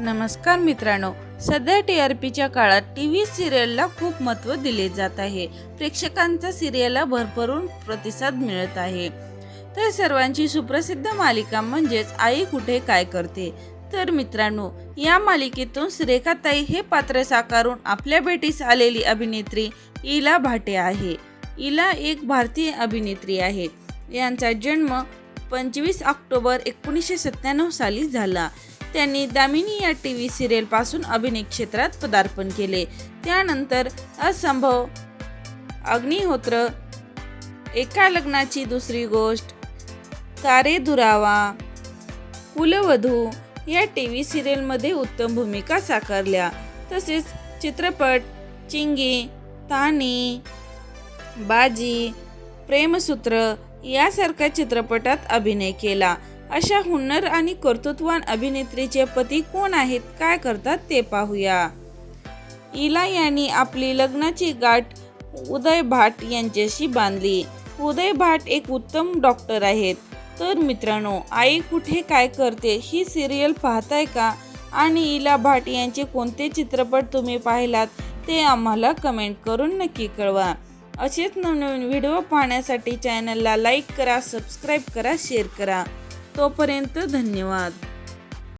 नमस्कार मित्रांनो सध्या टी आर पीच्या काळात टी व्ही सिरियलला खूप महत्त्व दिले जात आहे. प्रेक्षकांचा सिरियलला भरभरून प्रतिसाद मिळत आहे. तर सर्वांची सुप्रसिद्ध मालिका म्हणजेच आई कुठे काय करते? तर मित्रांनो या मालिकेतून सुरेखाताई हे पात्र साकारून आपल्या भेटीस आलेली अभिनेत्री इला भाटे आहे. इला एक भारतीय अभिनेत्री आहे. यांचा जन्म पंचवीस ऑक्टोबर एकोणीसशे सत्त्याण्णव साली झाला. त्यांनी दामिनी या टी व्ही सिरियलपासून अभिनय क्षेत्रात पदार्पण केले. त्यानंतर असंभव अग्निहोत्र एका लग्नाची दुसरी गोष्ट तारे दुरावा कुलवधू या टी व्ही सिरियलमध्ये उत्तम भूमिका साकारल्या. तसेच चित्रपट चिंगी तानी बाजी प्रेमसूत्र यासारख्या चित्रपटात अभिनय केला. अशा हुन्नर आणि कर्तृत्वान अभिनेत्रीचे पती कोण आहेत काय करतात ते पाहूया. इला यांनी आपली लग्नाची गाठ उदय भाट यांच्याशी बांधली. उदय भाट एक उत्तम डॉक्टर आहेत. तर मित्रांनो आई कुठे काय करते ही सिरियल पाहताय का? आणि इला भाट यांचे कोणते चित्रपट तुम्ही पाहिलात ते आम्हाला कमेंट करून नक्की कळवा. असेच नवनवीन व्हिडिओ पाहण्यासाठी चॅनलला लाईक करा सबस्क्राईब करा शेअर करा. तोपर्यंत धन्यवाद.